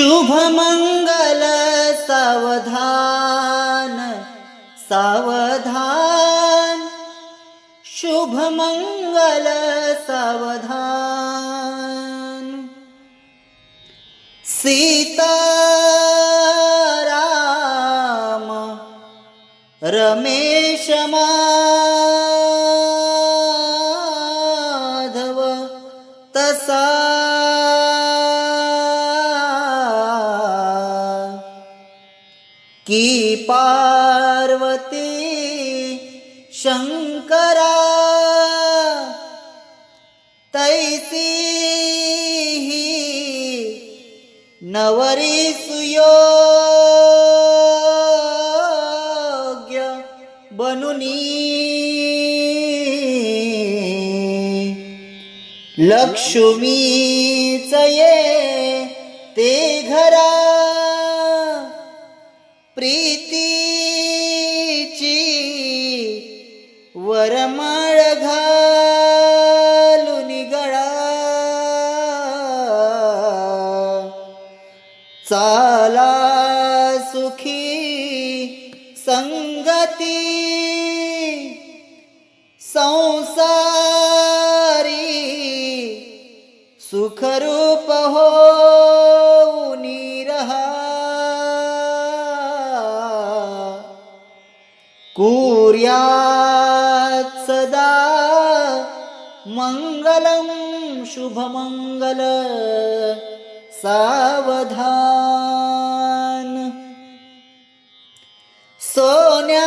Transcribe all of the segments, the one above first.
शुभमङ्गल सावधान सावधान। शुभमङ्गल सावधान। सीता राम रमे की पार्वती शंकरा तैसी ही नवरी सुयोग्य बनुनी। लक्ष्मीच ये ते घरा चाला सुखी संगती संसारी सुखरूप हो रहा कुर्यात् सदा मङ्गलं शुभमङ्गल सावधान. सोन्याच्या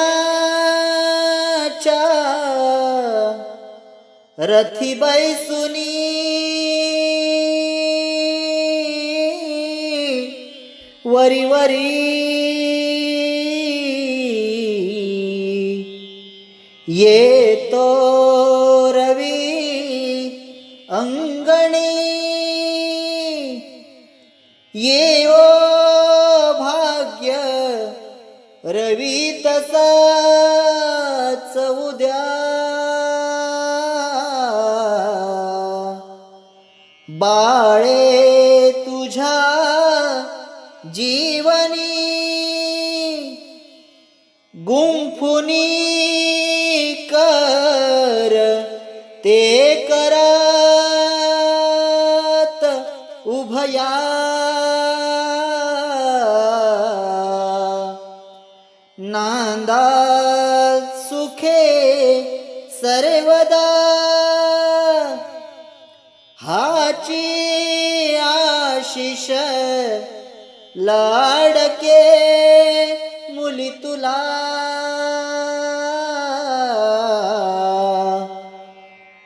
रथी बैसुनी वरी वरी येतो रवी अंगणी येओ भाग्य रवी तसाच उद्या बाळे तुझ्या जीवनी गुंफुनी कर ते करात उभया. सदा सुखे सर्वदा हाची आशिष लाडके मुली तुला.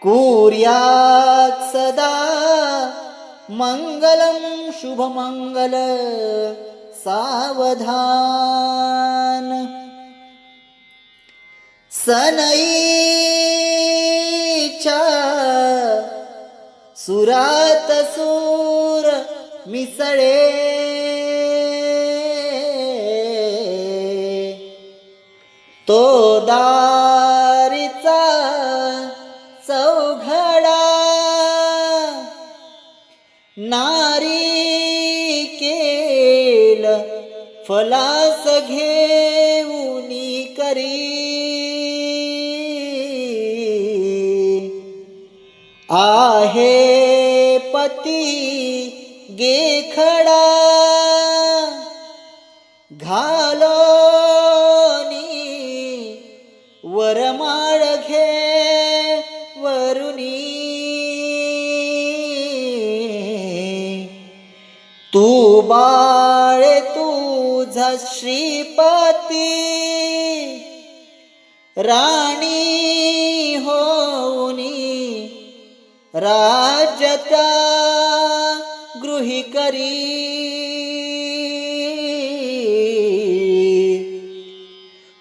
कुर्यात सदा मंगलम शुभमंगल सावधान. सनईच्या सुरात सूर मिसळे। तो दारीचा चौघडा। नारी केल फलास घेऊनी करी। आहे पती गेखडा. घालोनी वरमाळ घे वरुणी. तू बाळे तुझा श्रीपती. राणी राजता गृही करी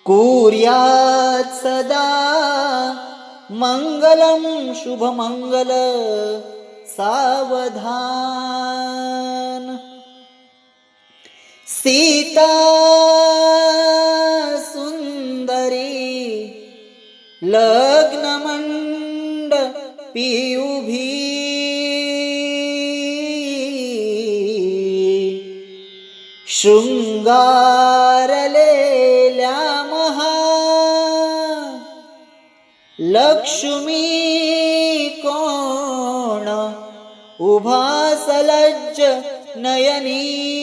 कुर्यात सदा मंगलम शुभमङ्गल सावधान। सीता शृंगारलेल्या महा लक्ष्मी कोण? उभा सलज्ज नयनी।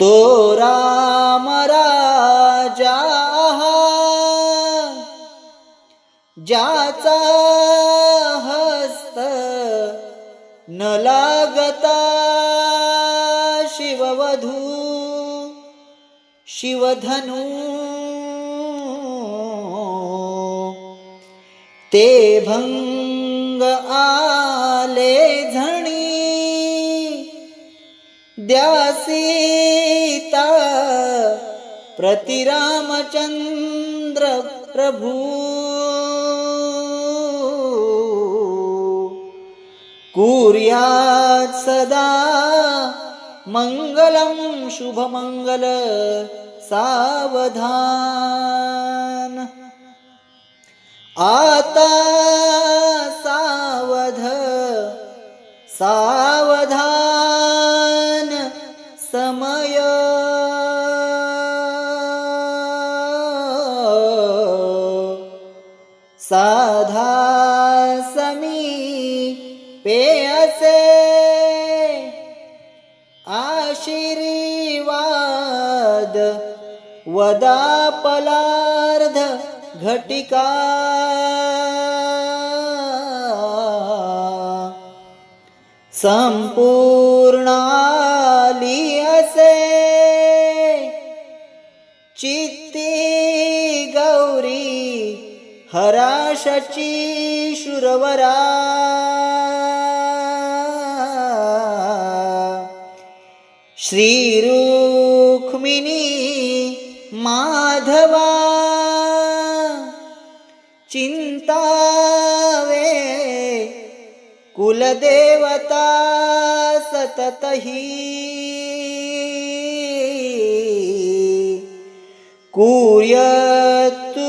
तो राम राजा ज्याचा हस्त न लागता शिववधू शिवधनू. ते भंग आले झणी द्यासीता प्रतिरामचंद्र प्रभू. कुर्यात् सदा मङ्गलं शुभमङ्गल सावधान। आता सावध सावधान समय। साधा वदापलार्ध घटिका। संपूर्णाली असे चित्ती गौरी हराशची शुरवरा। श्रीरुक्मिणी माधवा चिंतावे कुलदेवता सततही कुर्यतु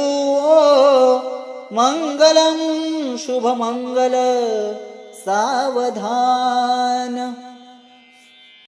मङ्गलं शुभमङ्गल सावधान।